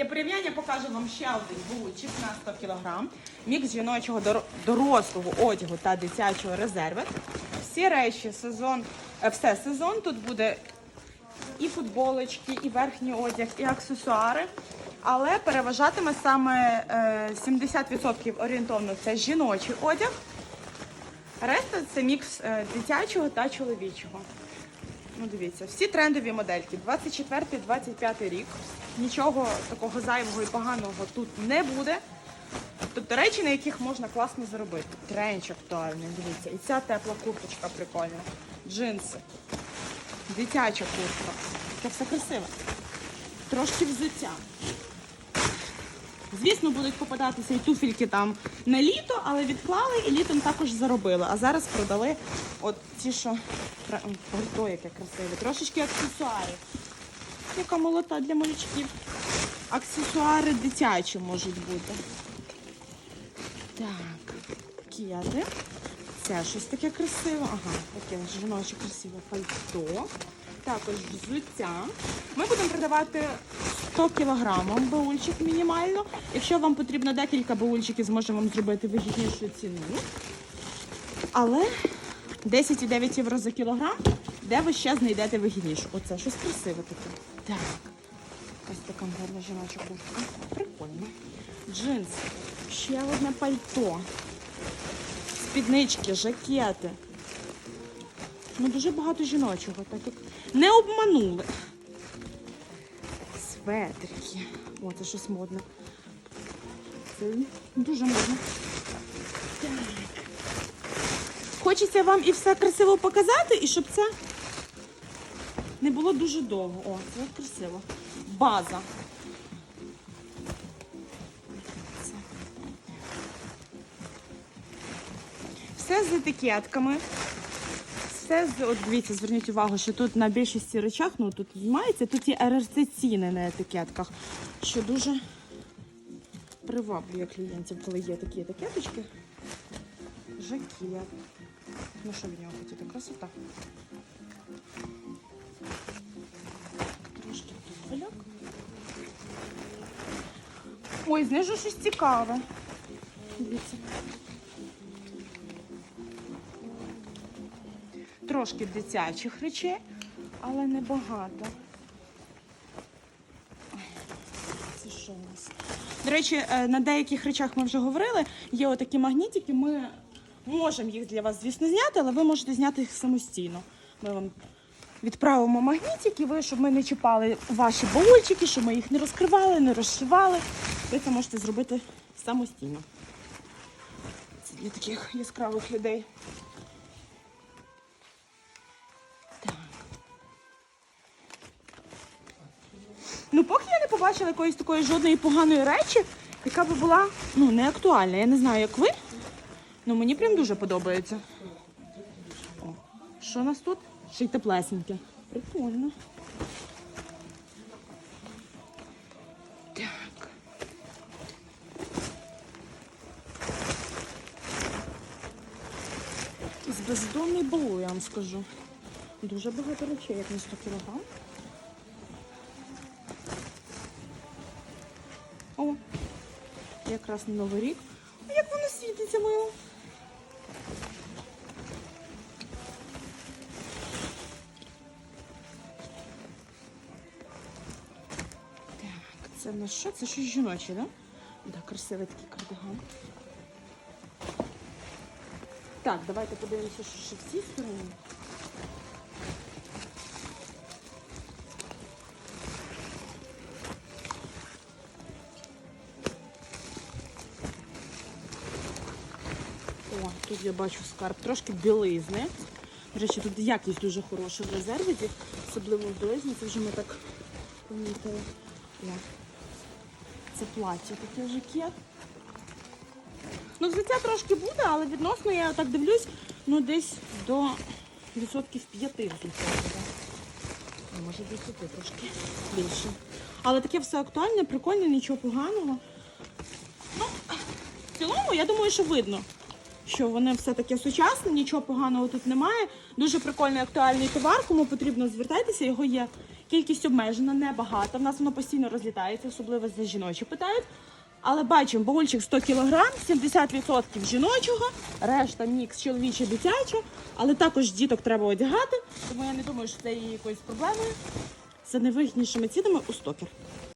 Для порівняння покажу вам ще один булочок на 100 кг. Мікс жіночого дорослого одягу та дитячого резерви. Всі речі, сезон, е, все сезон. Тут буде і футболочки, і верхній одяг, і аксесуари. Але переважатиме саме е, 70% орієнтовно це жіночий одяг. Решта це мікс е, дитячого та чоловічого. Ну, дивіться, всі трендові модельки. 24-25 рік. Нічого такого зайвого і поганого тут не буде. Тобто речі, на яких можна класно заробити. Тренч актуальний, дивіться. І ця тепла курточка прикольна. Джинси. Дитяча куртка. Це все красиве. Трошки взуття. Звісно, будуть попадатися і туфельки там на літо, але відклали і літом також заробили. А зараз продали от ті, що пальто, яке красиве. Трошечки аксесуарів. Яка молота для малючків. Аксесуари дитячі можуть бути. Так, кеди. Це щось таке красиве. Ага, таке жіноче красиве пальто. Також взуття. Ми будемо продавати 100 кілограмів баульчик мінімально. Якщо вам потрібно декілька баульчиків, зможемо вам зробити вигіднішу ціну. Але 10,9 євро за кілограм, де ви ще знайдете вигідніше. Оце щось красиве таке. Так. Ось така гарна жіноча куртка. Прикольно. Джинси. Ще одне пальто. Спіднички, жакети. Ну, дуже багато жіночого, так як не обманули. Светрики. О, це щось модне. Це дуже модно. Так. Хочеться вам і все красиво показати, і щоб це не було дуже довго. О, це красиво. База. Все з етикетками. Все от дивіться, зверніть увагу, що тут на більшості речах, ну тут знімається, тут є РРЦ ціни на етикетках, що дуже приваблює клієнтів, коли є такі етикеточки. Жакет. Ну що в нього хотіти? Красота. Трошки туфельок. Ой, знижу щось цікаве. Дивіться. Трошки дитячих речей, але не багато. Ой, Це що у нас? До речі, е, на деяких речах ми вже говорили. Є отакі магнітики. Ми можемо їх для вас, звісно, зняти, але ви можете зняти їх самостійно. Ми вам відправимо магнітики, ви, щоб ми не чіпали ваші баульчики, щоб ми їх не розкривали, не розшивали. Ви це можете зробити самостійно. Це для таких яскравих людей. Ну, поки я не побачила якоїсь такої жодної поганої речі, яка би була ну, не актуальна. Я не знаю, як ви. Ну мені прям дуже подобається. О, що у нас тут? Ще й теплесеньке. Прикольно. Так. Якийсь бездомний баул, я вам скажу. Дуже багато речей, як на 100 кілограм. Якраз на Новий рік. А як воно світиться моє? Так, це на що? Це щось жіноче? Да? Так, красивий такий кардиган. Так, давайте подивимося, що ще в цій. О, тут я бачу скарб, трошки білизни. До речі, тут якість дуже хороша в резервіті, особливо в білизні, це вже ми так помітили. Це плаття, таке жакет. Ну, взуття трошки буде, але відносно я так дивлюсь, ну десь до відсотків 5 взуття. Може 10 трошки більше. Але таке все актуальне, прикольне, нічого поганого. Ну, в цілому, я думаю, що видно, що вони все таке сучасне, нічого поганого тут немає. Дуже прикольний актуальний товар. Кому потрібно, звертайтеся, його є Кількість обмежена, небагато. В нас воно постійно розлітається, особливо за жіночі питають. Але бачимо, баульчик 100 кг, 70% жіночого, решта мікс чоловіче дитяче, але також діток треба одягати, тому я не думаю, що це є якоюсь проблемою. За невигіднішими цінами у стокер.